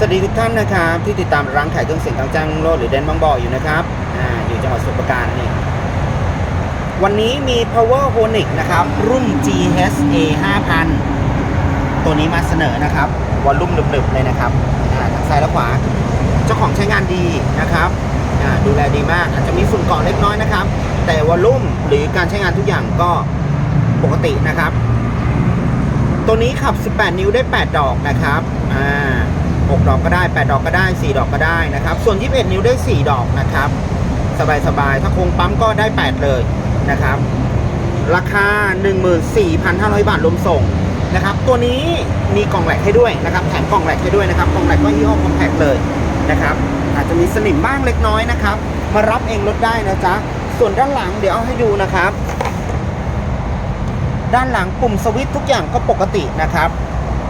สวัสดีทุกท่านนะครับที่ติดตามร้านขายเครื่องเสียงกลางจ้างโลดหรือเดนบางบ่ออยู่นะครับอ่าอยู่จังหวัดสุพรราการนี่วันนี้มี Power h o n i c นะครับ รุ่น GHA 5000 ตัวนี้มาเสนอนะครับวอลลุ่มหนึบๆเลยนะครับอ่าทางซ้ายและขวา เจ้าของใช้งานดีนะครับอ่าดูแลดีมากอาจจะมีฝุ่นเกาะเล็กน้อยนะครับ แต่วอลลุ่มหรือการใช้งานทุกอย่างก็ปกตินะครับ ตัวนี้ขับ 18 นิ้วได้ 8 ดอกนะครับอ่า 6 ดอกก็ได้ 8 ดอกก็ได้ 4 ดอกก็ได้นะครับ ส่วน 21 นิ้วได้ 4 ดอกนะครับ สบายๆ ถ้าคงปั๊มก็ได้ 8 เลยนะครับ ราคา 14,500 บาทรวมส่งนะครับ ตัวนี้มีกล่องแหลกให้ด้วยนะครับ แถมกล่องแหลกให้ด้วยนะครับ กล่องแหลกก็ยี่ห้อคอมแพคเลยนะครับ อาจจะมีสนิมบ้างเล็กน้อยนะครับ มารับเองรถได้นะจ๊ะ ส่วนด้านหลังเดี๋ยวเอาให้ดูนะครับ ด้านหลังปุ่มสวิตช์ทุกอย่างก็ปกตินะครับ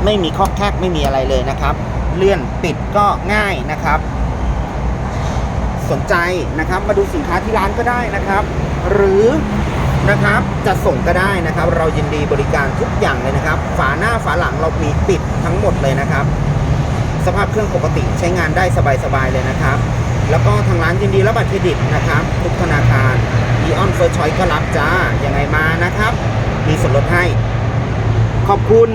ไม่มีข้อแคบไม่มีอะไรเลยนะครับ เลื่อนปิดก็ง่ายนะครับ สนใจนะครับมาดูสินค้าที่ร้านก็ได้นะครับ หรือนะครับจะส่งก็ได้นะครับ เรายินดีบริการทุกอย่างเลยนะครับ ฝาหน้าฝาหลังเรามีปิดทั้งหมดเลยนะครับ สภาพเครื่องปกติใช้งานได้สบายๆเลยนะครับ แล้วก็ทางร้านยินดีรับบัตรเครดิตนะครับ ทุกธนาคารอีออนเฟิร์สชอยก็รับจ้ายังไงมานะครับ มีส่วนลดให้ ขอบคุณ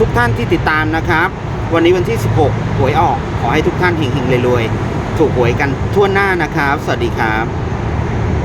ทุกท่านที่ติดตามนะครับ วันนี้วันที่ 16 หวยออก ขอให้ทุกท่านหิ่งๆรวยๆ ถูกหวยกันทั่วหน้านะครับ สวัสดีครับ